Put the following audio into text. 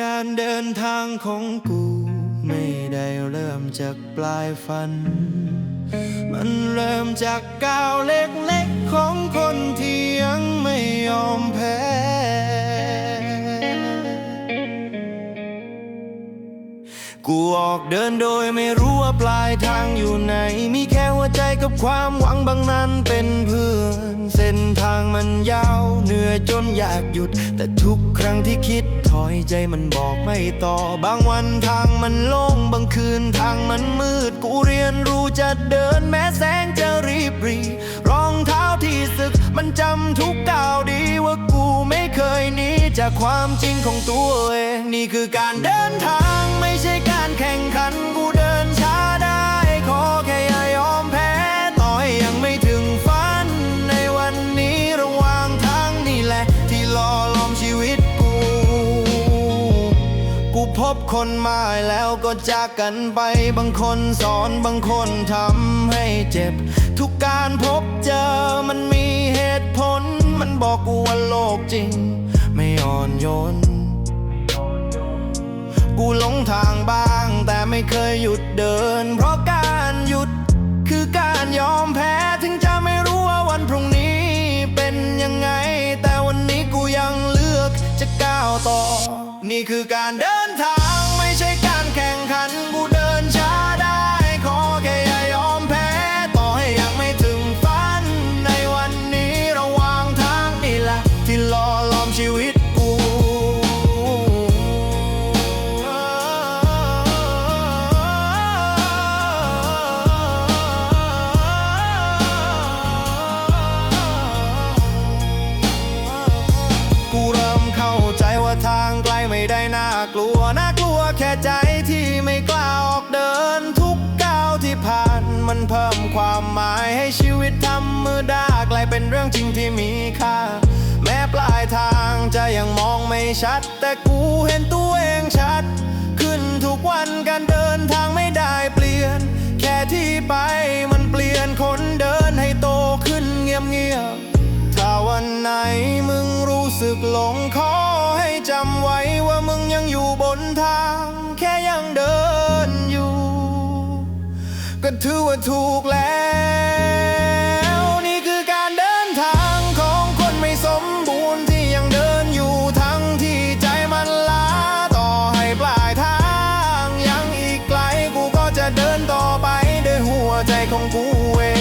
การเดินทางของกู ไม่ได้เริ่มจากปลายฝัน มันเริ่มจากก้าวเล็กๆของคนที่ยังไม่ยอมแพ้ กูออกเดินโดยไม่รู้ว่าปลายทางอยู่ไหน มีแค่หัวใจกับความหวังบางนั้นเป็นเพื่อน เส้นทางมันยาวเหนื่อยจนอยากหยุด แต่ทุกครั้งที่คิดถอยใจมันบอกไม่ต่อ บางวันทางมันโล่งบางคืนทางมันมืด กูเรียนรู้จะเดินแม้แสงจะรีบรี รองเท้าที่สึกมันจำทุกก้าว จากความจริงของตัวเอง นี่คือการเดินทางไม่ใช่การแข่งขันกูเดินช้าได้ ขอแค่อย่ายอมแพ้ต่อให้ยังไม่ถึงฝัน ในวันนี้ระหว่างทางนี่แหละ ที่รอลอมชีวิตกู กูพบคนใหม่แล้วก็จากกันไปบางคนสอนบางคนทำให้เจ็บ ทุกการพบเจอมันมีเหตุผล มันบอกกูว่าโลกจริง อ่อนโยน กูหลงทางบ้างแต่ไม่เคยหยุดเดิน เพราะการหยุดคือการยอมแพ้ถึงจะไม่รู้ว่าวันพรุ่งนี้เป็นยังไง แต่วันนี้กูยังเลือกจะก้าวต่อ นี่คือการเดินทางไม่ใช่การแข่งขันกูเดินช้าได้ขอแค่อย่ายอมแพ้ ต่อให้ยังไม่ถึงฝันในวันนี้ระหว่างทางนี่แหละที่รอลอมชีวิต ลัวน่ากลัวแค่ใจที่ไม่กล้าออกเดิน ทุกก้าวที่ผ่านมันเพิ่มความหมายให้ชีวิตธรรมดากลายเป็นเรื่องจริงที่มีค่า แม้ปลายทางจะยังมองไม่ชัด แต่กูเห็นตัวเองชัด ขึ้นทุกวันการเดินทางไม่ได้เปลี่ยน แค่ที่ไปมันเปลี่ยนคนเดินให้โตขึ้นเงียบๆถ้าวันไหนมึงรู้สึกหลงขอ ก็ถือว่าถูกแล้ว นี่คือการเดินทางของคนไม่สมบูรณ์ที่ยังเดินอยู่ทั้งที่ใจมันล้าต่อให้ปลายทางยังอีกไกลกูก็จะเดินต่อไปด้วยหัวใจของกูเอง